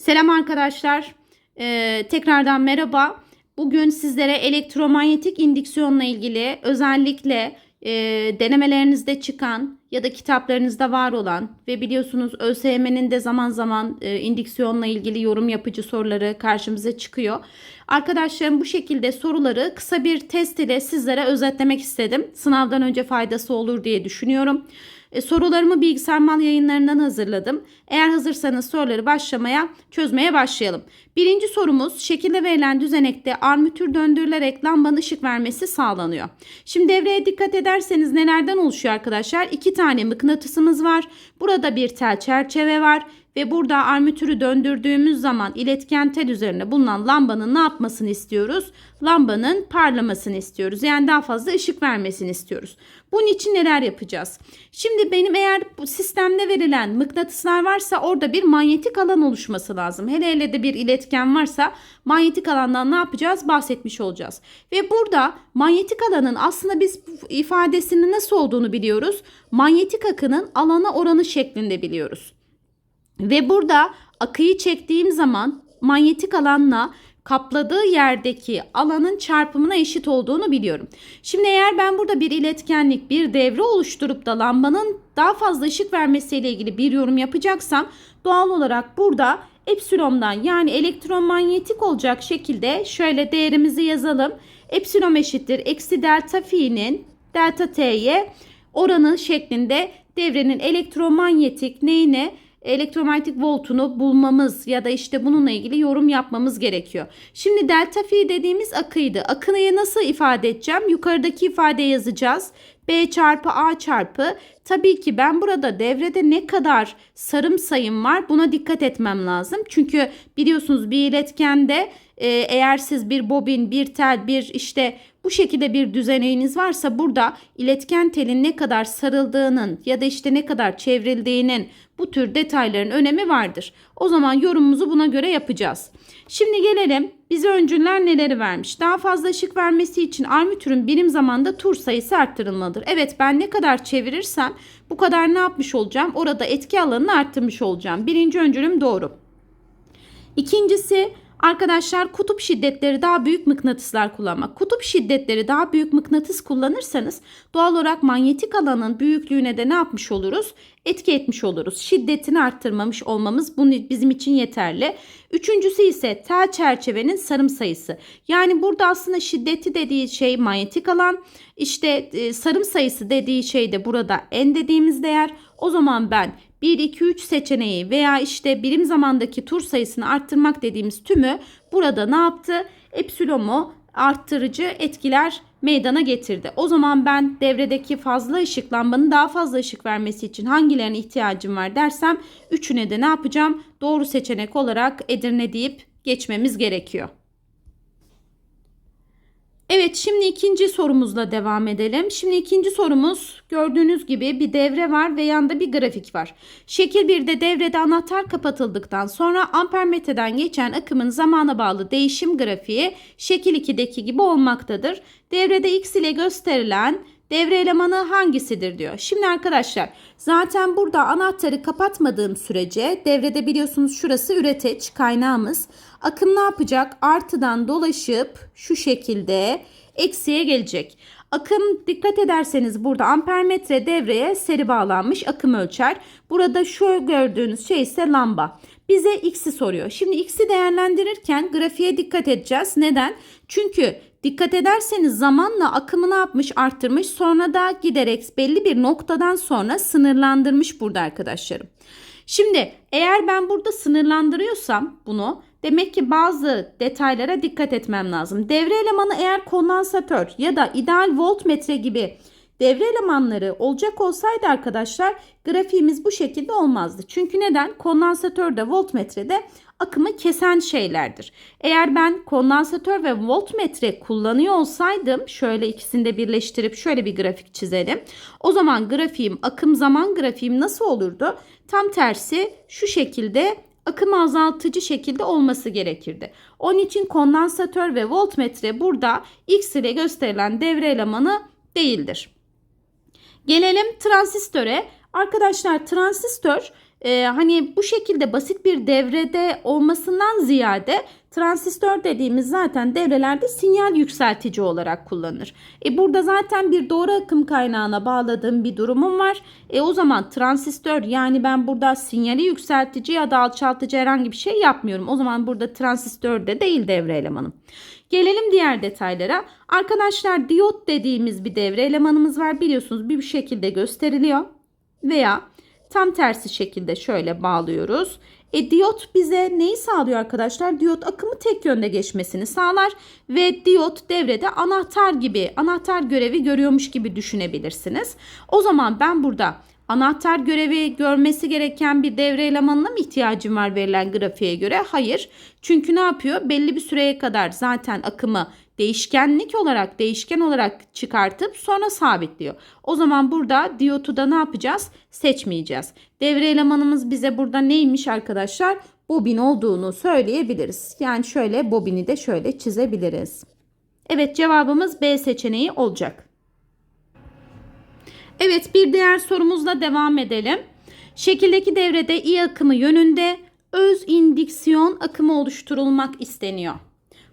Selam arkadaşlar. Ee, tekrardan merhaba. Bugün sizlere elektromanyetik indüksiyonla ilgili özellikle e, denemelerinizde çıkan ya da kitaplarınızda var olan ve biliyorsunuz ÖSYM'nin de zaman zaman e, indüksiyonla ilgili yorum yapıcı soruları karşımıza çıkıyor. Arkadaşlarım bu şekilde soruları kısa bir test ile sizlere özetlemek istedim. Sınavdan önce faydası olur diye düşünüyorum. E, sorularımı bilgisayar mal yayınlarından hazırladım. Eğer hazırsanız soruları başlamaya, çözmeye başlayalım. Birinci sorumuz şekilde verilen düzenekte armatür döndürülerek lambanın ışık vermesi sağlanıyor. Şimdi devreye dikkat ederseniz nelerden oluşuyor arkadaşlar? İki tane mıknatısımız var. Burada bir tel çerçeve var. Ve burada armatürü döndürdüğümüz zaman iletken tel üzerinde bulunan lambanın ne yapmasını istiyoruz? Lambanın parlamasını istiyoruz. Yani daha fazla ışık vermesini istiyoruz. Bunun için neler yapacağız? Şimdi benim eğer bu sistemde verilen mıknatıslar varsa orada bir manyetik alan oluşması lazım. Hele hele de bir iletken varsa manyetik alandan ne yapacağız? Bahsetmiş olacağız. Ve burada manyetik alanın aslında biz ifadesinin nasıl olduğunu biliyoruz. Manyetik akının alana oranı şeklinde biliyoruz. Ve burada akıyı çektiğim zaman manyetik alanla kapladığı yerdeki alanın çarpımına eşit olduğunu biliyorum. Şimdi eğer ben burada bir iletkenlik, bir devre oluşturup da lambanın daha fazla ışık vermesiyle ilgili bir yorum yapacaksam doğal olarak burada epsilondan yani elektromanyetik olacak şekilde şöyle değerimizi yazalım. Epsilon eşittir eksi delta fi'nin delta t'ye oranı şeklinde devrenin elektromanyetik neyine elektromanyetik voltunu bulmamız ya da işte bununla ilgili yorum yapmamız gerekiyor. Şimdi delta fi dediğimiz akıydı. Akıyı nasıl ifade edeceğim? Yukarıdaki ifade yazacağız. B çarpı A çarpı. Tabii ki ben burada devrede ne kadar sarım sayım var buna dikkat etmem lazım. Çünkü biliyorsunuz bir iletkende e, eğer siz bir bobin, bir tel, bir işte bu şekilde bir düzeneğiniz varsa burada iletken telin ne kadar sarıldığının ya da işte ne kadar çevrildiğinin bu tür detayların önemi vardır. O zaman yorumumuzu buna göre yapacağız. Şimdi gelelim bize öncüller neleri vermiş? Daha fazla ışık vermesi için armatürün birim zamanda tur sayısı arttırılmalıdır. Evet ben ne kadar çevirirsem bu kadar ne yapmış olacağım? Orada etki alanını arttırmış olacağım. Birinci öncülüm doğru. İkincisi Arkadaşlar kutup şiddetleri daha büyük mıknatıslar kullanmak. Kutup şiddetleri daha büyük mıknatıs kullanırsanız doğal olarak manyetik alanın büyüklüğüne de ne yapmış oluruz? Etki etmiş oluruz. Şiddetini arttırmamış olmamız bunu bizim için yeterli. Üçüncüsü ise tel çerçevenin sarım sayısı. Yani burada aslında şiddeti dediği şey manyetik alan. İşte e, sarım sayısı dediği şey de burada en dediğimiz değer. O zaman ben 1, 2, 3 seçeneği veya işte birim zamandaki tur sayısını arttırmak dediğimiz tümü burada ne yaptı? Epsilomu arttırıcı etkiler meydana getirdi. O zaman ben devredeki fazla ışık lambanın daha fazla ışık vermesi için hangilerine ihtiyacım var dersem üçüne de ne yapacağım? Doğru seçenek olarak Edirne deyip geçmemiz gerekiyor. Evet şimdi ikinci sorumuzla devam edelim. Şimdi ikinci sorumuz gördüğünüz gibi bir devre var ve yanında bir grafik var. Şekil 1'de devrede anahtar kapatıldıktan sonra ampermetreden geçen akımın zamana bağlı değişim grafiği şekil 2'deki gibi olmaktadır. Devrede x ile gösterilen devre elemanı hangisidir diyor. Şimdi arkadaşlar zaten burada anahtarı kapatmadığım sürece devrede biliyorsunuz şurası üreteç kaynağımız. Akım ne yapacak? Artıdan dolaşıp şu şekilde eksiye gelecek. Akım dikkat ederseniz burada ampermetre devreye seri bağlanmış akım ölçer. Burada şu gördüğünüz şey ise lamba. Bize x'i soruyor. Şimdi x'i değerlendirirken grafiğe dikkat edeceğiz. Neden? Çünkü dikkat ederseniz zamanla akımı ne yapmış arttırmış sonra da giderek belli bir noktadan sonra sınırlandırmış burada arkadaşlarım. Şimdi eğer ben burada sınırlandırıyorsam bunu demek ki bazı detaylara dikkat etmem lazım. Devre elemanı eğer kondansatör ya da ideal voltmetre gibi devre elemanları olacak olsaydı arkadaşlar grafiğimiz bu şekilde olmazdı. Çünkü neden? Kondansatörde voltmetrede akımı kesen şeylerdir. Eğer ben kondansatör ve voltmetre kullanıyor olsaydım şöyle ikisini de birleştirip şöyle bir grafik çizelim. O zaman grafiğim akım zaman grafiğim nasıl olurdu? Tam tersi şu şekilde akım azaltıcı şekilde olması gerekirdi. Onun için kondansatör ve voltmetre burada X ile gösterilen devre elemanı değildir. Gelelim transistöre. Arkadaşlar transistör e, hani bu şekilde basit bir devrede olmasından ziyade transistör dediğimiz zaten devrelerde sinyal yükseltici olarak kullanılır. E burada zaten bir doğru akım kaynağına bağladığım bir durumum var. E o zaman transistör yani ben burada sinyali yükseltici ya da alçaltıcı herhangi bir şey yapmıyorum. O zaman burada transistör de değil devre elemanım. Gelelim diğer detaylara. Arkadaşlar diyot dediğimiz bir devre elemanımız var. Biliyorsunuz bir şekilde gösteriliyor. Veya tam tersi şekilde şöyle bağlıyoruz. E diyot bize neyi sağlıyor arkadaşlar? Diyot akımı tek yönde geçmesini sağlar ve diyot devrede anahtar gibi, anahtar görevi görüyormuş gibi düşünebilirsiniz. O zaman ben burada anahtar görevi görmesi gereken bir devre elemanına mı ihtiyacım var verilen grafiğe göre? Hayır. Çünkü ne yapıyor? Belli bir süreye kadar zaten akımı değişkenlik olarak, değişken olarak çıkartıp sonra sabitliyor. O zaman burada diyotu da ne yapacağız? Seçmeyeceğiz. Devre elemanımız bize burada neymiş arkadaşlar? Bobin olduğunu söyleyebiliriz. Yani şöyle bobini de şöyle çizebiliriz. Evet cevabımız B seçeneği olacak. Evet bir diğer sorumuzla devam edelim. Şekildeki devrede i akımı yönünde öz indüksiyon akımı oluşturulmak isteniyor.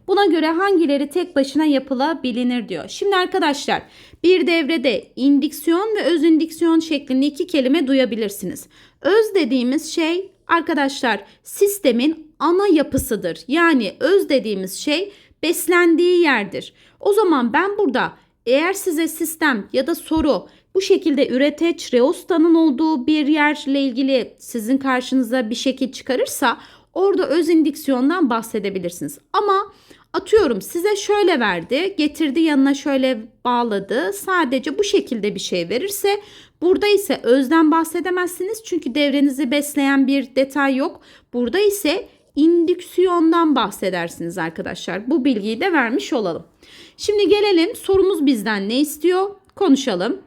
Buna göre hangileri tek başına yapılabilir diyor. Şimdi arkadaşlar bir devrede indüksiyon ve öz indüksiyon şeklinde iki kelime duyabilirsiniz. Öz dediğimiz şey arkadaşlar sistemin ana yapısıdır. Yani öz dediğimiz şey beslendiği yerdir. O zaman ben burada eğer size sistem ya da soru bu şekilde üreteç, reostanın olduğu bir yerle ilgili sizin karşınıza bir şekil çıkarırsa orada öz indüksiyondan bahsedebilirsiniz. Ama atıyorum size şöyle verdi, getirdi yanına şöyle bağladı. Sadece bu şekilde bir şey verirse burada ise özden bahsedemezsiniz. Çünkü devrenizi besleyen bir detay yok. Burada ise indüksiyondan bahsedersiniz arkadaşlar. Bu bilgiyi de vermiş olalım. Şimdi gelelim sorumuz bizden ne istiyor? Konuşalım.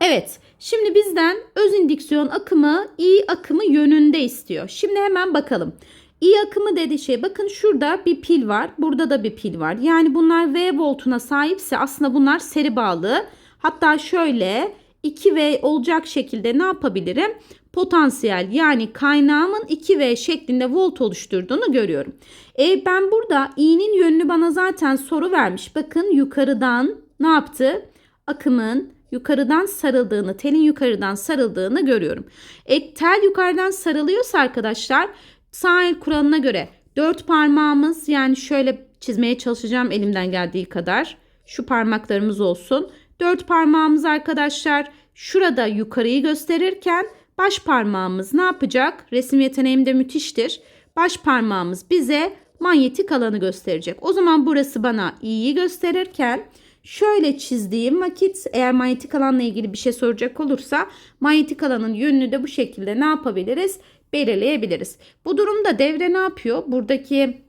Evet, şimdi bizden öz indüksiyon akımı i akımı yönünde istiyor. Şimdi hemen bakalım. İ akımı dediği şey bakın şurada bir pil var, burada da bir pil var. Yani bunlar V voltuna sahipse aslında bunlar seri bağlı. Hatta şöyle 2V olacak şekilde ne yapabilirim? Potansiyel yani kaynağımın 2V şeklinde volt oluşturduğunu görüyorum. E ben burada i'nin yönünü bana zaten soru vermiş. Bakın yukarıdan ne yaptı? Akımın yukarıdan sarıldığını, telin yukarıdan sarıldığını görüyorum. E, tel yukarıdan sarılıyorsa arkadaşlar sağ el kuralına göre dört parmağımız yani şöyle çizmeye çalışacağım elimden geldiği kadar. Şu parmaklarımız olsun. Dört parmağımız arkadaşlar şurada yukarıyı gösterirken baş parmağımız ne yapacak? Resim yeteneğim de müthiştir. Baş parmağımız bize manyetik alanı gösterecek. O zaman burası bana i'yi gösterirken şöyle çizdiğim vakit eğer manyetik alanla ilgili bir şey soracak olursa manyetik alanın yönünü de bu şekilde ne yapabiliriz? Belirleyebiliriz. Bu durumda devre ne yapıyor? Buradaki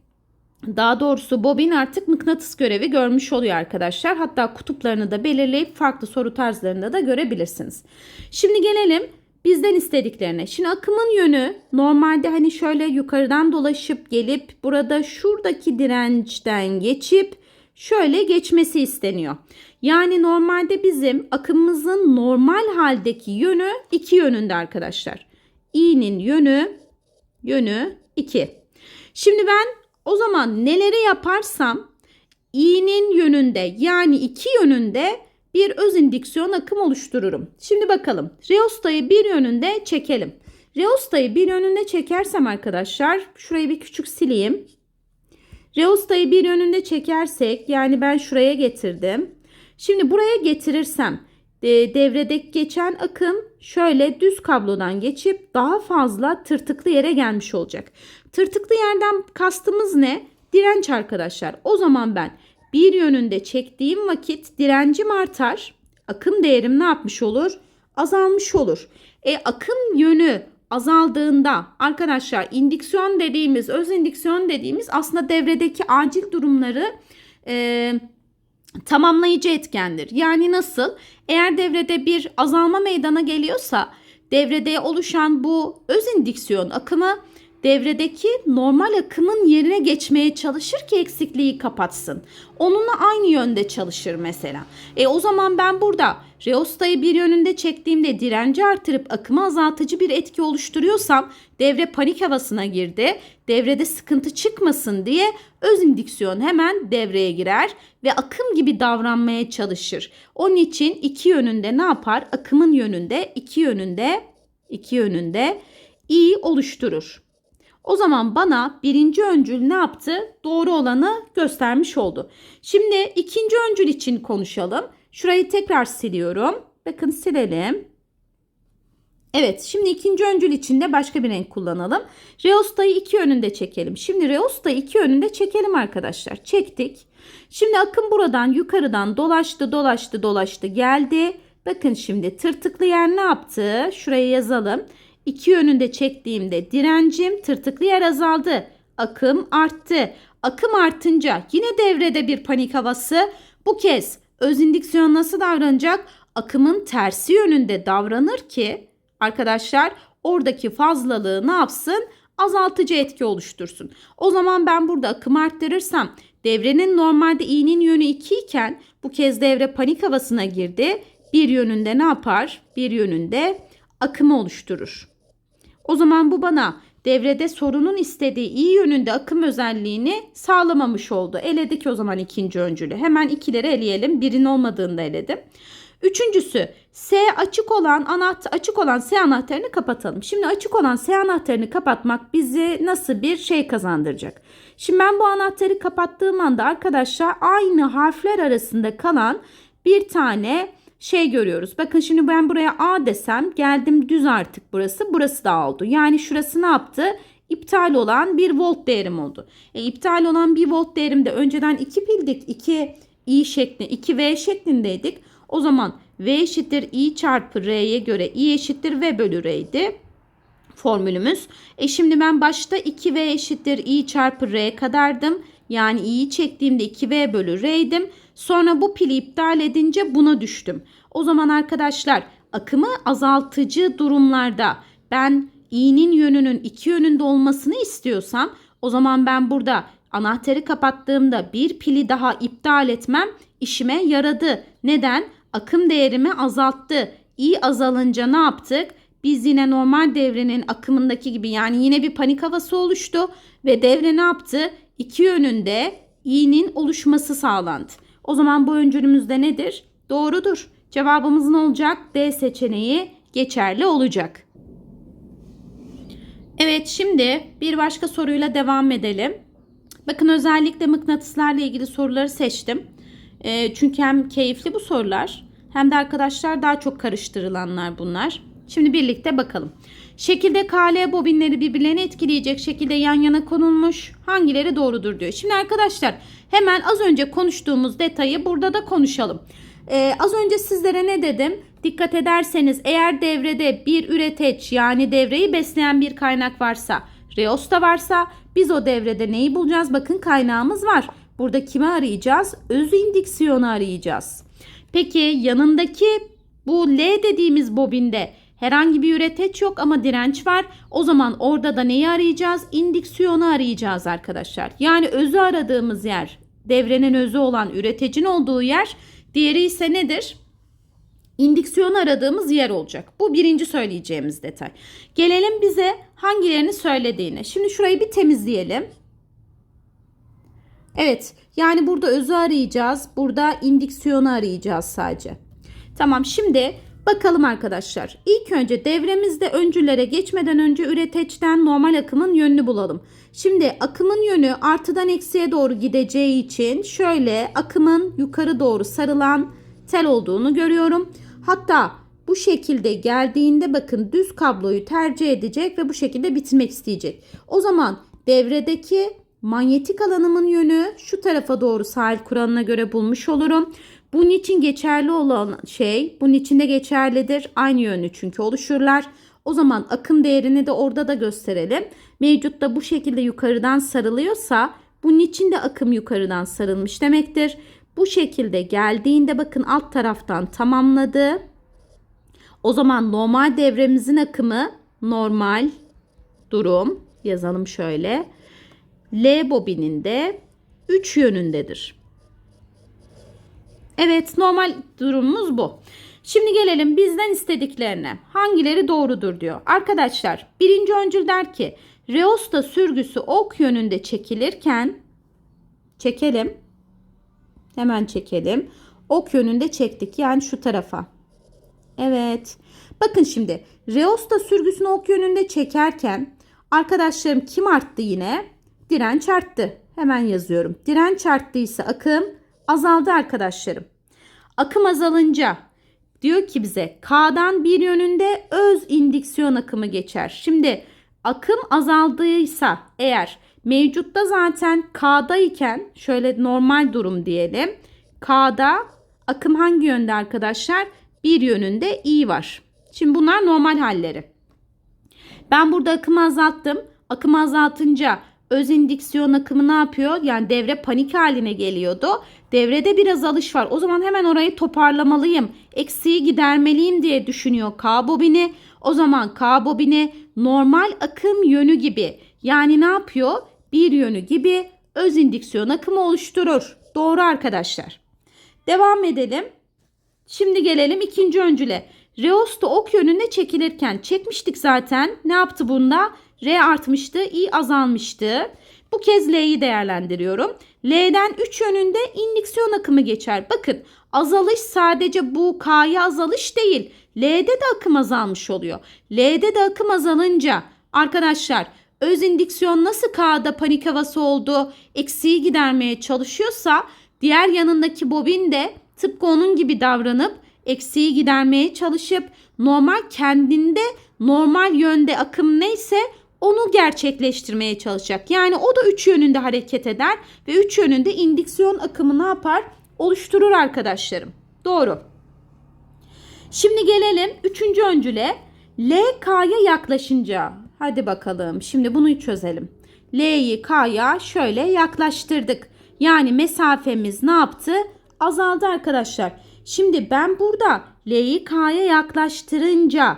daha doğrusu bobin artık mıknatıs görevi görmüş oluyor arkadaşlar. Hatta kutuplarını da belirleyip farklı soru tarzlarında da görebilirsiniz. Şimdi gelelim bizden istediklerine. Şimdi akımın yönü normalde hani şöyle yukarıdan dolaşıp gelip burada şuradaki dirençten geçip şöyle geçmesi isteniyor. Yani normalde bizim akımımızın normal haldeki yönü iki yönünde arkadaşlar. İ'nin yönü yönü 2. Şimdi ben o zaman neleri yaparsam i'nin yönünde yani iki yönünde bir öz indüksiyon akım oluştururum. Şimdi bakalım. Reostayı bir yönünde çekelim. Reostayı bir yönünde çekersem arkadaşlar şurayı bir küçük sileyim. Reostayı bir yönünde çekersek yani ben şuraya getirdim. Şimdi buraya getirirsem devredeki geçen akım şöyle düz kablodan geçip daha fazla tırtıklı yere gelmiş olacak. Tırtıklı yerden kastımız ne? Direnç arkadaşlar. O zaman ben bir yönünde çektiğim vakit direncim artar. Akım değerim ne yapmış olur? Azalmış olur. E akım yönü azaldığında arkadaşlar indüksiyon dediğimiz, öz indüksiyon dediğimiz aslında devredeki acil durumları e, tamamlayıcı etkendir. Yani nasıl? Eğer devrede bir azalma meydana geliyorsa devrede oluşan bu öz indüksiyon akımı devredeki normal akımın yerine geçmeye çalışır ki eksikliği kapatsın. Onunla aynı yönde çalışır mesela. E o zaman ben burada reostayı bir yönünde çektiğimde direnci artırıp akımı azaltıcı bir etki oluşturuyorsam devre panik havasına girdi. Devrede sıkıntı çıkmasın diye öz indüksiyon hemen devreye girer ve akım gibi davranmaya çalışır. Onun için iki yönünde ne yapar? Akımın yönünde iki yönünde iki yönünde iyi oluşturur. O zaman bana birinci öncül ne yaptı? Doğru olanı göstermiş oldu. Şimdi ikinci öncül için konuşalım. Şurayı tekrar siliyorum. Bakın silelim. Evet şimdi ikinci öncül için de başka bir renk kullanalım. Reostayı iki yönünde çekelim. Şimdi reostayı iki yönünde çekelim arkadaşlar. Çektik. Şimdi akım buradan yukarıdan dolaştı dolaştı dolaştı geldi. Bakın şimdi tırtıklı yer ne yaptı? Şuraya yazalım. İki yönünde çektiğimde direncim tırtıklı yer azaldı. Akım arttı. Akım artınca yine devrede bir panik havası. Bu kez öz indüksiyon nasıl davranacak? Akımın tersi yönünde davranır ki arkadaşlar oradaki fazlalığı ne yapsın? Azaltıcı etki oluştursun. O zaman ben burada akım arttırırsam devrenin normalde i'nin yönü 2 iken bu kez devre panik havasına girdi. Bir yönünde ne yapar? Bir yönünde akımı oluşturur. O zaman bu bana devrede sorunun istediği iyi yönünde akım özelliğini sağlamamış oldu. Eledik o zaman ikinci öncülü. Hemen ikileri eleyelim. Birin olmadığında eledim. Üçüncüsü S açık olan anahtar açık olan S anahtarını kapatalım. Şimdi açık olan S anahtarını kapatmak bizi nasıl bir şey kazandıracak? Şimdi ben bu anahtarı kapattığım anda arkadaşlar aynı harfler arasında kalan bir tane şey görüyoruz. Bakın şimdi ben buraya A desem geldim düz artık burası. Burası da oldu. Yani şurası ne yaptı? İptal olan bir volt değerim oldu. E, iptal olan bir volt değerimde önceden 2 pildik. 2 i şekli 2 v şeklindeydik. O zaman v eşittir i çarpı r'ye göre i eşittir v bölü r'ydi formülümüz. E şimdi ben başta 2v eşittir i çarpı r kadardım. Yani i'yi çektiğimde 2v bölü r'ydim. Sonra bu pili iptal edince buna düştüm. O zaman arkadaşlar akımı azaltıcı durumlarda ben i'nin yönünün iki yönünde olmasını istiyorsam o zaman ben burada anahtarı kapattığımda bir pili daha iptal etmem işime yaradı. Neden? Akım değerimi azalttı. i azalınca ne yaptık? Biz yine normal devrenin akımındaki gibi yani yine bir panik havası oluştu ve devre ne yaptı? İki yönünde i'nin oluşması sağlandı. O zaman bu öncülümüzde nedir? Doğrudur. Cevabımız ne olacak? D seçeneği geçerli olacak. Evet şimdi bir başka soruyla devam edelim. Bakın özellikle mıknatıslarla ilgili soruları seçtim. E, çünkü hem keyifli bu sorular hem de arkadaşlar daha çok karıştırılanlar bunlar. Şimdi birlikte bakalım. Şekilde KL bobinleri birbirlerini etkileyecek şekilde yan yana konulmuş. Hangileri doğrudur diyor. Şimdi arkadaşlar hemen az önce konuştuğumuz detayı burada da konuşalım. Ee, az önce sizlere ne dedim? Dikkat ederseniz eğer devrede bir üreteç yani devreyi besleyen bir kaynak varsa, reosta varsa biz o devrede neyi bulacağız? Bakın kaynağımız var. Burada kimi arayacağız? Öz indüksiyonu arayacağız. Peki yanındaki bu L dediğimiz bobinde herhangi bir üreteç yok ama direnç var. O zaman orada da neyi arayacağız? İndüksiyonu arayacağız arkadaşlar. Yani özü aradığımız yer devrenin özü olan üreticin olduğu yer. Diğeri ise nedir? İndüksiyon aradığımız yer olacak. Bu birinci söyleyeceğimiz detay. Gelelim bize hangilerini söylediğine. Şimdi şurayı bir temizleyelim. Evet yani burada özü arayacağız. Burada indüksiyonu arayacağız sadece. Tamam şimdi bakalım arkadaşlar. İlk önce devremizde öncülere geçmeden önce üreteçten normal akımın yönünü bulalım. Şimdi akımın yönü artıdan eksiye doğru gideceği için şöyle akımın yukarı doğru sarılan tel olduğunu görüyorum. Hatta bu şekilde geldiğinde bakın düz kabloyu tercih edecek ve bu şekilde bitirmek isteyecek. O zaman devredeki manyetik alanımın yönü şu tarafa doğru sahil kuralına göre bulmuş olurum. Bunun için geçerli olan şey bunun için de geçerlidir. Aynı yönlü çünkü oluşurlar. O zaman akım değerini de orada da gösterelim. Mevcutta bu şekilde yukarıdan sarılıyorsa bunun için de akım yukarıdan sarılmış demektir. Bu şekilde geldiğinde bakın alt taraftan tamamladı. O zaman normal devremizin akımı normal durum yazalım şöyle. L bobininde 3 yönündedir. Evet normal durumumuz bu. Şimdi gelelim bizden istediklerine. Hangileri doğrudur diyor. Arkadaşlar birinci öncül der ki Reosta sürgüsü ok yönünde çekilirken çekelim. Hemen çekelim. Ok yönünde çektik. Yani şu tarafa. Evet. Bakın şimdi Reosta sürgüsünü ok yönünde çekerken arkadaşlarım kim arttı yine? Direnç arttı. Hemen yazıyorum. Direnç arttıysa akım azaldı arkadaşlarım. Akım azalınca diyor ki bize K'dan bir yönünde öz indüksiyon akımı geçer. Şimdi akım azaldıysa eğer mevcutta zaten K'da iken şöyle normal durum diyelim. K'da akım hangi yönde arkadaşlar? Bir yönünde i var. Şimdi bunlar normal halleri. Ben burada akımı azalttım. Akımı azaltınca öz indüksiyon akımı ne yapıyor? Yani devre panik haline geliyordu. Devrede bir azalış var. O zaman hemen orayı toparlamalıyım. Eksiği gidermeliyim diye düşünüyor K bobini. O zaman K bobini normal akım yönü gibi yani ne yapıyor? Bir yönü gibi öz indüksiyon akımı oluşturur. Doğru arkadaşlar. Devam edelim. Şimdi gelelim ikinci öncüle. Reosta ok yönünde çekilirken çekmiştik zaten. Ne yaptı bunda? R artmıştı, I azalmıştı. Bu kez L'yi değerlendiriyorum. L'den 3 yönünde indüksiyon akımı geçer. Bakın azalış sadece bu K'ya azalış değil. L'de de akım azalmış oluyor. L'de de akım azalınca arkadaşlar öz indüksiyon nasıl K'da panik havası oldu, eksiği gidermeye çalışıyorsa diğer yanındaki bobin de tıpkı onun gibi davranıp eksiği gidermeye çalışıp normal kendinde normal yönde akım neyse onu gerçekleştirmeye çalışacak. Yani o da üç yönünde hareket eder ve üç yönünde indüksiyon akımı ne yapar? Oluşturur arkadaşlarım. Doğru. Şimdi gelelim üçüncü öncüle. L K'ya yaklaşınca. Hadi bakalım. Şimdi bunu çözelim. L'yi K'ya şöyle yaklaştırdık. Yani mesafemiz ne yaptı? Azaldı arkadaşlar. Şimdi ben burada L'yi K'ya yaklaştırınca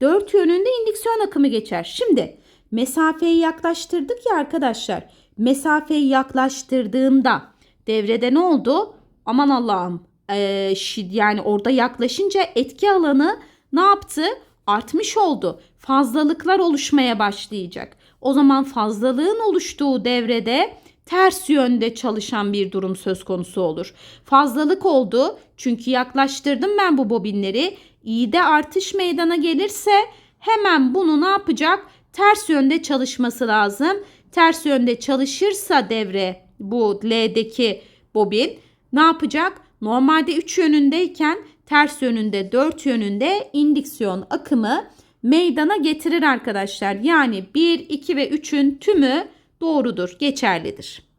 dört yönünde indüksiyon akımı geçer. Şimdi mesafeyi yaklaştırdık ya arkadaşlar. Mesafeyi yaklaştırdığımda devrede ne oldu? Aman Allah'ım. Ee, yani orada yaklaşınca etki alanı ne yaptı? Artmış oldu. Fazlalıklar oluşmaya başlayacak. O zaman fazlalığın oluştuğu devrede ters yönde çalışan bir durum söz konusu olur. Fazlalık oldu çünkü yaklaştırdım ben bu bobinleri. İğde artış meydana gelirse hemen bunu ne yapacak? Ters yönde çalışması lazım. Ters yönde çalışırsa devre bu L'deki bobin ne yapacak? Normalde 3 yönündeyken ters yönünde 4 yönünde indüksiyon akımı meydana getirir arkadaşlar. Yani 1, 2 ve 3'ün tümü doğrudur, geçerlidir.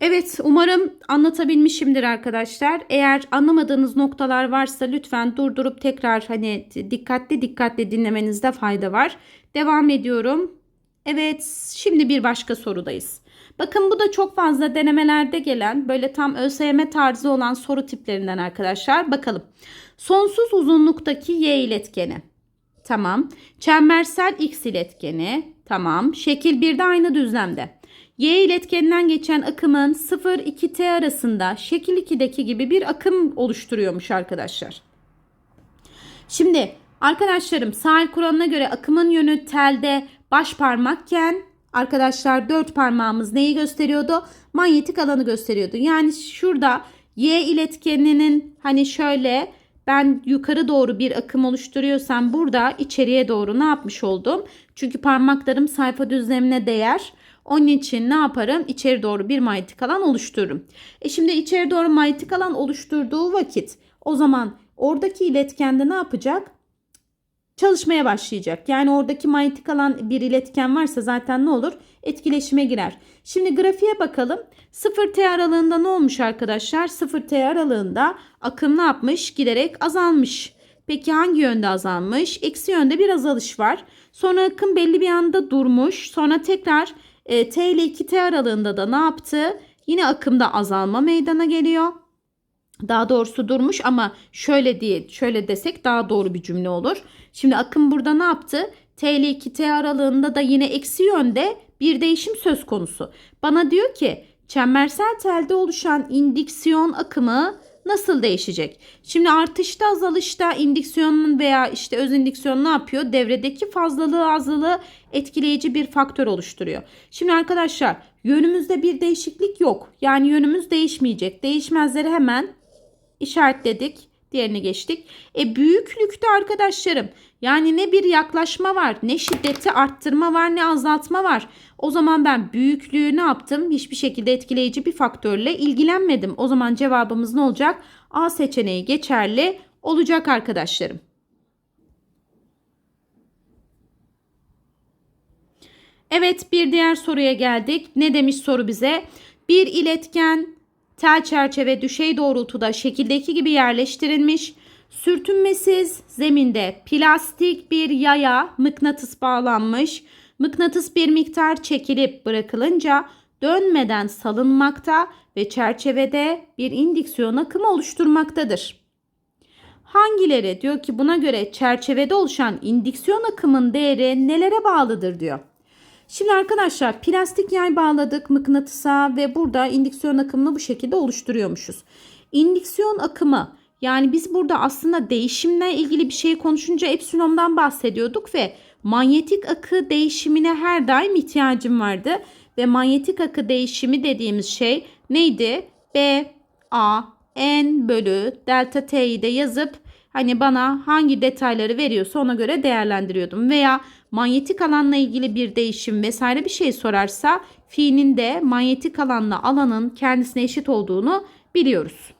Evet, umarım anlatabilmişimdir arkadaşlar. Eğer anlamadığınız noktalar varsa lütfen durdurup tekrar hani dikkatli dikkatli dinlemenizde fayda var. Devam ediyorum. Evet, şimdi bir başka sorudayız. Bakın bu da çok fazla denemelerde gelen böyle tam ÖSYM tarzı olan soru tiplerinden arkadaşlar. Bakalım. Sonsuz uzunluktaki Y iletkeni. Tamam. Çembersel X iletkeni. Tamam. Şekil 1'de aynı düzlemde. Y iletkeninden geçen akımın 0-2T arasında şekil 2'deki gibi bir akım oluşturuyormuş arkadaşlar. Şimdi arkadaşlarım sahil kuralına göre akımın yönü telde baş parmakken arkadaşlar dört parmağımız neyi gösteriyordu? Manyetik alanı gösteriyordu. Yani şurada Y iletkeninin hani şöyle ben yukarı doğru bir akım oluşturuyorsam burada içeriye doğru ne yapmış oldum? Çünkü parmaklarım sayfa düzlemine değer. Onun için ne yaparım? İçeri doğru bir manyetik alan oluştururum. E şimdi içeri doğru manyetik alan oluşturduğu vakit o zaman oradaki iletkende ne yapacak? Çalışmaya başlayacak. Yani oradaki manyetik alan bir iletken varsa zaten ne olur? Etkileşime girer. Şimdi grafiğe bakalım. 0T aralığında ne olmuş arkadaşlar? 0T aralığında akım ne yapmış? Giderek azalmış. Peki hangi yönde azalmış? Eksi yönde bir azalış var. Sonra akım belli bir anda durmuş. Sonra tekrar e, T ile 2T aralığında da ne yaptı? Yine akımda azalma meydana geliyor. Daha doğrusu durmuş ama şöyle diye şöyle desek daha doğru bir cümle olur. Şimdi akım burada ne yaptı? T ile 2T aralığında da yine eksi yönde bir değişim söz konusu. Bana diyor ki çembersel telde oluşan indüksiyon akımı nasıl değişecek? Şimdi artışta azalışta indüksiyonun veya işte öz indüksiyon ne yapıyor? Devredeki fazlalığı azlığı etkileyici bir faktör oluşturuyor. Şimdi arkadaşlar yönümüzde bir değişiklik yok. Yani yönümüz değişmeyecek. Değişmezleri hemen işaretledik. Diğerini geçtik. E büyüklükte arkadaşlarım yani ne bir yaklaşma var ne şiddeti arttırma var ne azaltma var. O zaman ben büyüklüğü ne yaptım? Hiçbir şekilde etkileyici bir faktörle ilgilenmedim. O zaman cevabımız ne olacak? A seçeneği geçerli olacak arkadaşlarım. Evet bir diğer soruya geldik. Ne demiş soru bize? Bir iletken tel çerçeve düşey doğrultuda şekildeki gibi yerleştirilmiş. Sürtünmesiz zeminde plastik bir yaya mıknatıs bağlanmış. Mıknatıs bir miktar çekilip bırakılınca dönmeden salınmakta ve çerçevede bir indüksiyon akımı oluşturmaktadır. Hangileri diyor ki buna göre çerçevede oluşan indüksiyon akımın değeri nelere bağlıdır diyor. Şimdi arkadaşlar plastik yay bağladık mıknatısa ve burada indüksiyon akımını bu şekilde oluşturuyormuşuz. İndüksiyon akımı yani biz burada aslında değişimle ilgili bir şey konuşunca epsilondan bahsediyorduk ve manyetik akı değişimine her daim ihtiyacım vardı. Ve manyetik akı değişimi dediğimiz şey neydi? B, A, N bölü delta T'yi de yazıp hani bana hangi detayları veriyorsa ona göre değerlendiriyordum. Veya manyetik alanla ilgili bir değişim vesaire bir şey sorarsa fi'nin de manyetik alanla alanın kendisine eşit olduğunu biliyoruz.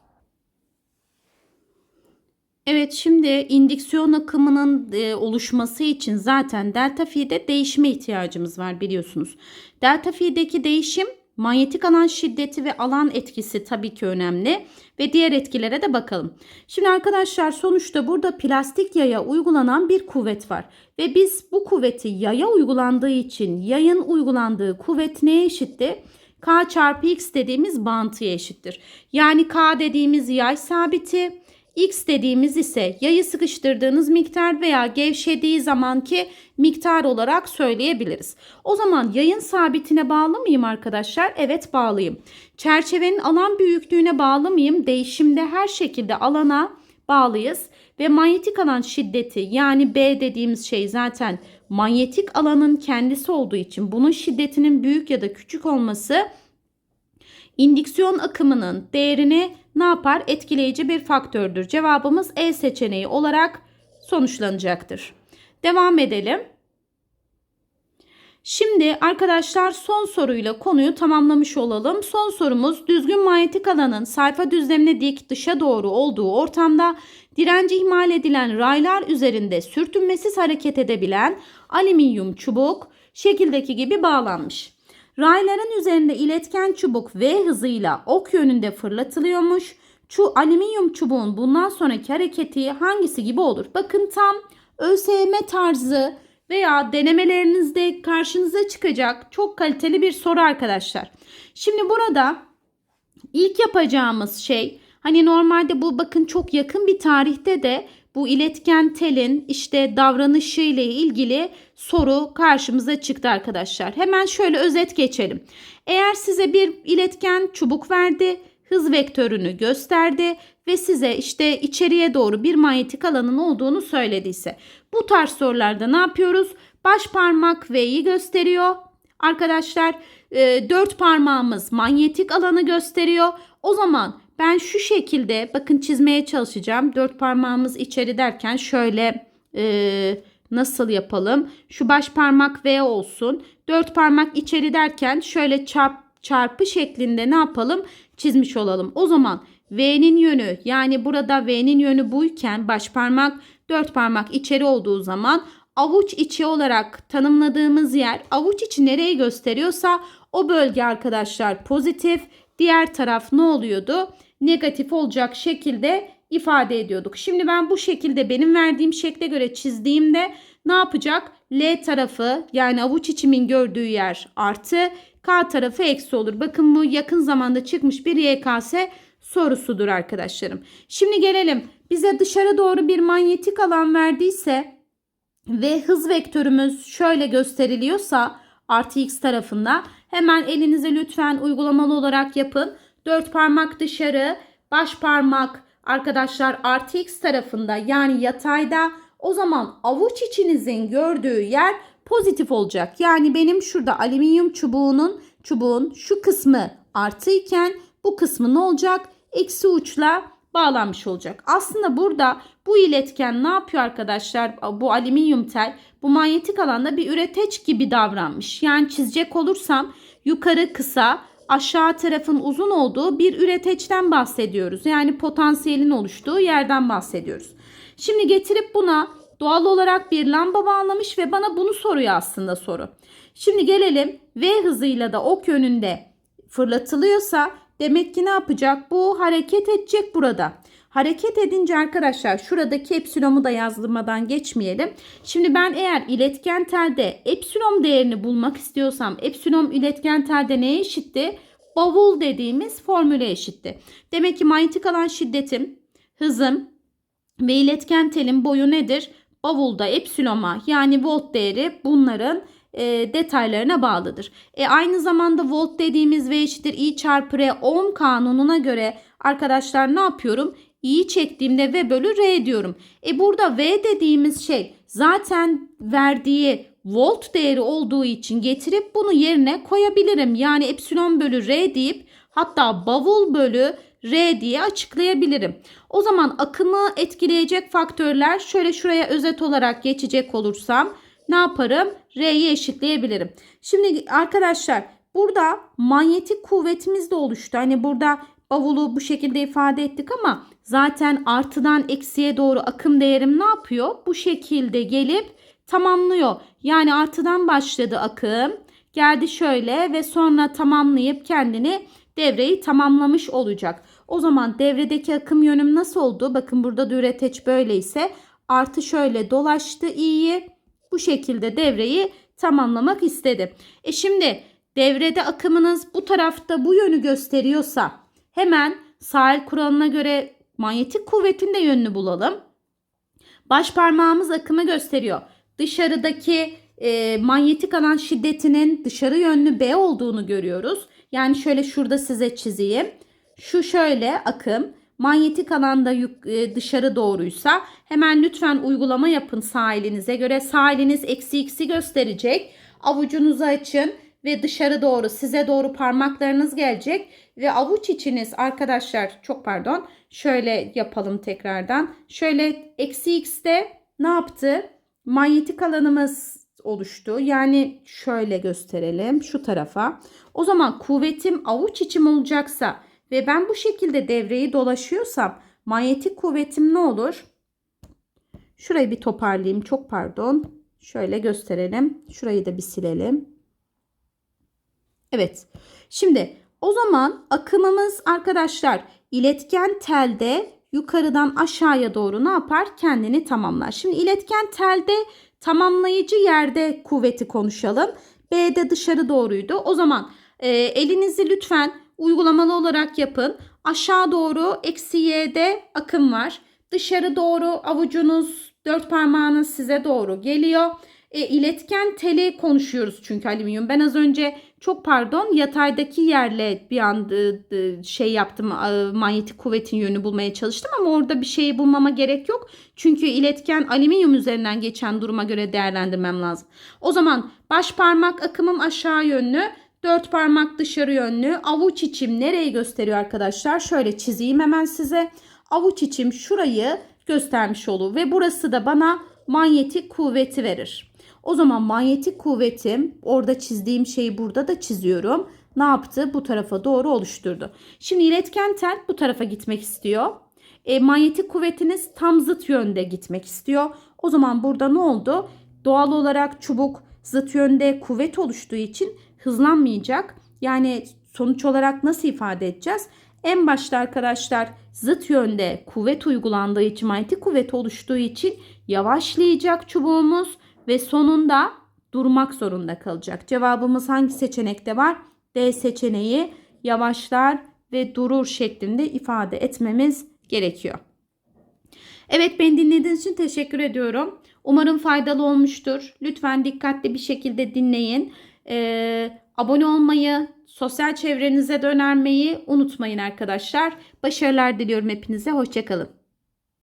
Evet şimdi indüksiyon akımının e, oluşması için zaten delta fi'de değişime ihtiyacımız var biliyorsunuz. Delta fi'deki değişim manyetik alan şiddeti ve alan etkisi tabii ki önemli ve diğer etkilere de bakalım. Şimdi arkadaşlar sonuçta burada plastik yaya uygulanan bir kuvvet var ve biz bu kuvveti yaya uygulandığı için yayın uygulandığı kuvvet neye eşitti? K çarpı X dediğimiz bağıntıya eşittir. Yani K dediğimiz yay sabiti, X dediğimiz ise yayı sıkıştırdığınız miktar veya gevşediği zamanki miktar olarak söyleyebiliriz. O zaman yayın sabitine bağlı mıyım arkadaşlar? Evet bağlıyım. Çerçevenin alan büyüklüğüne bağlı mıyım? Değişimde her şekilde alana bağlıyız. Ve manyetik alan şiddeti yani B dediğimiz şey zaten manyetik alanın kendisi olduğu için bunun şiddetinin büyük ya da küçük olması indüksiyon akımının değerini ne yapar? Etkileyici bir faktördür. Cevabımız E seçeneği olarak sonuçlanacaktır. Devam edelim. Şimdi arkadaşlar son soruyla konuyu tamamlamış olalım. Son sorumuz düzgün manyetik alanın sayfa düzlemine dik dışa doğru olduğu ortamda direnci ihmal edilen raylar üzerinde sürtünmesiz hareket edebilen alüminyum çubuk şekildeki gibi bağlanmış. Rayların üzerinde iletken çubuk V hızıyla ok yönünde fırlatılıyormuş. Şu alüminyum çubuğun bundan sonraki hareketi hangisi gibi olur? Bakın tam ÖSYM tarzı veya denemelerinizde karşınıza çıkacak çok kaliteli bir soru arkadaşlar. Şimdi burada ilk yapacağımız şey hani normalde bu bakın çok yakın bir tarihte de bu iletken telin işte davranışı ile ilgili soru karşımıza çıktı arkadaşlar. Hemen şöyle özet geçelim. Eğer size bir iletken çubuk verdi, hız vektörünü gösterdi ve size işte içeriye doğru bir manyetik alanın olduğunu söylediyse bu tarz sorularda ne yapıyoruz? Baş parmak V'yi gösteriyor. Arkadaşlar e, dört parmağımız manyetik alanı gösteriyor. O zaman ben şu şekilde bakın çizmeye çalışacağım. Dört parmağımız içeri derken şöyle e, nasıl yapalım? Şu baş parmak V olsun. Dört parmak içeri derken şöyle çarp, çarpı şeklinde ne yapalım? Çizmiş olalım. O zaman V'nin yönü yani burada V'nin yönü buyken baş parmak dört parmak içeri olduğu zaman avuç içi olarak tanımladığımız yer avuç içi nereyi gösteriyorsa o bölge arkadaşlar pozitif. Diğer taraf ne oluyordu? Negatif olacak şekilde ifade ediyorduk. Şimdi ben bu şekilde benim verdiğim şekle göre çizdiğimde ne yapacak? L tarafı yani avuç içimin gördüğü yer artı K tarafı eksi olur. Bakın bu yakın zamanda çıkmış bir YKS sorusudur arkadaşlarım. Şimdi gelelim bize dışarı doğru bir manyetik alan verdiyse ve hız vektörümüz şöyle gösteriliyorsa artı x tarafında hemen elinize lütfen uygulamalı olarak yapın. Dört parmak dışarı, baş parmak arkadaşlar artı x tarafında yani yatayda o zaman avuç içinizin gördüğü yer pozitif olacak. Yani benim şurada alüminyum çubuğunun çubuğun şu kısmı artı iken bu kısmı ne olacak? Eksi uçla bağlanmış olacak. Aslında burada bu iletken ne yapıyor arkadaşlar? Bu alüminyum tel bu manyetik alanda bir üreteç gibi davranmış. Yani çizecek olursam yukarı kısa aşağı tarafın uzun olduğu bir üreteçten bahsediyoruz. Yani potansiyelin oluştuğu yerden bahsediyoruz. Şimdi getirip buna doğal olarak bir lamba bağlamış ve bana bunu soruyor aslında soru. Şimdi gelelim V hızıyla da ok yönünde fırlatılıyorsa demek ki ne yapacak? Bu hareket edecek burada. Hareket edince arkadaşlar şuradaki epsilonu da yazdırmadan geçmeyelim. Şimdi ben eğer iletken telde epsilon değerini bulmak istiyorsam epsilon iletken telde neye eşitti? Bavul dediğimiz formüle eşitti. Demek ki manyetik alan şiddetim, hızım ve iletken telin boyu nedir? Bavulda epsiloma yani volt değeri bunların e, detaylarına bağlıdır. E, aynı zamanda volt dediğimiz V eşittir I çarpı R Ohm kanununa göre arkadaşlar ne yapıyorum? İ'yi çektiğimde V bölü R diyorum. E burada V dediğimiz şey zaten verdiği volt değeri olduğu için getirip bunu yerine koyabilirim. Yani epsilon bölü R deyip hatta bavul bölü R diye açıklayabilirim. O zaman akımı etkileyecek faktörler şöyle şuraya özet olarak geçecek olursam ne yaparım? R'yi eşitleyebilirim. Şimdi arkadaşlar burada manyetik kuvvetimiz de oluştu. Hani burada bavulu bu şekilde ifade ettik ama zaten artıdan eksiye doğru akım değerim ne yapıyor? Bu şekilde gelip tamamlıyor. Yani artıdan başladı akım. Geldi şöyle ve sonra tamamlayıp kendini devreyi tamamlamış olacak. O zaman devredeki akım yönüm nasıl oldu? Bakın burada da üreteç böyleyse artı şöyle dolaştı i'yi. Bu şekilde devreyi tamamlamak istedi. E şimdi devrede akımınız bu tarafta bu yönü gösteriyorsa hemen sahil kuralına göre manyetik kuvvetin de yönünü bulalım. Baş parmağımız akımı gösteriyor. Dışarıdaki e, manyetik alan şiddetinin dışarı yönlü B olduğunu görüyoruz. Yani şöyle şurada size çizeyim. Şu şöyle akım manyetik alanda yük, e, dışarı doğruysa hemen lütfen uygulama yapın sağ elinize göre. Sağ eliniz eksi x'i gösterecek. Avucunuzu açın ve dışarı doğru size doğru parmaklarınız gelecek. Ve avuç içiniz arkadaşlar çok pardon şöyle yapalım tekrardan. Şöyle eksi x'te ne yaptı? Manyetik alanımız oluştu. Yani şöyle gösterelim şu tarafa. O zaman kuvvetim avuç içim olacaksa ve ben bu şekilde devreyi dolaşıyorsam manyetik kuvvetim ne olur? Şurayı bir toparlayayım. Çok pardon. Şöyle gösterelim. Şurayı da bir silelim. Evet. Şimdi o zaman akımımız arkadaşlar iletken telde yukarıdan aşağıya doğru ne yapar? Kendini tamamlar. Şimdi iletken telde tamamlayıcı yerde kuvveti konuşalım. B'de dışarı doğruydu. O zaman e, elinizi lütfen uygulamalı olarak yapın. Aşağı doğru eksi y'de akım var. Dışarı doğru avucunuz dört parmağınız size doğru geliyor. E, iletken teli konuşuyoruz çünkü alüminyum. Ben az önce çok pardon yataydaki yerle bir an şey yaptım manyetik kuvvetin yönünü bulmaya çalıştım ama orada bir şeyi bulmama gerek yok. Çünkü iletken alüminyum üzerinden geçen duruma göre değerlendirmem lazım. O zaman baş parmak akımım aşağı yönlü. Dört parmak dışarı yönlü. Avuç içim nereyi gösteriyor arkadaşlar? Şöyle çizeyim hemen size. Avuç içim şurayı göstermiş olur ve burası da bana manyetik kuvveti verir. O zaman manyetik kuvvetim orada çizdiğim şeyi burada da çiziyorum. Ne yaptı? Bu tarafa doğru oluşturdu. Şimdi iletken tel bu tarafa gitmek istiyor. E, manyetik kuvvetiniz tam zıt yönde gitmek istiyor. O zaman burada ne oldu? Doğal olarak çubuk zıt yönde kuvvet oluştuğu için hızlanmayacak. Yani sonuç olarak nasıl ifade edeceğiz? En başta arkadaşlar zıt yönde kuvvet uygulandığı için manyetik kuvvet oluştuğu için yavaşlayacak çubuğumuz ve sonunda durmak zorunda kalacak. Cevabımız hangi seçenekte var? D seçeneği yavaşlar ve durur şeklinde ifade etmemiz gerekiyor. Evet beni dinlediğiniz için teşekkür ediyorum. Umarım faydalı olmuştur. Lütfen dikkatli bir şekilde dinleyin. Ee, abone olmayı, sosyal çevrenize de önermeyi unutmayın arkadaşlar. Başarılar diliyorum hepinize. Hoşçakalın.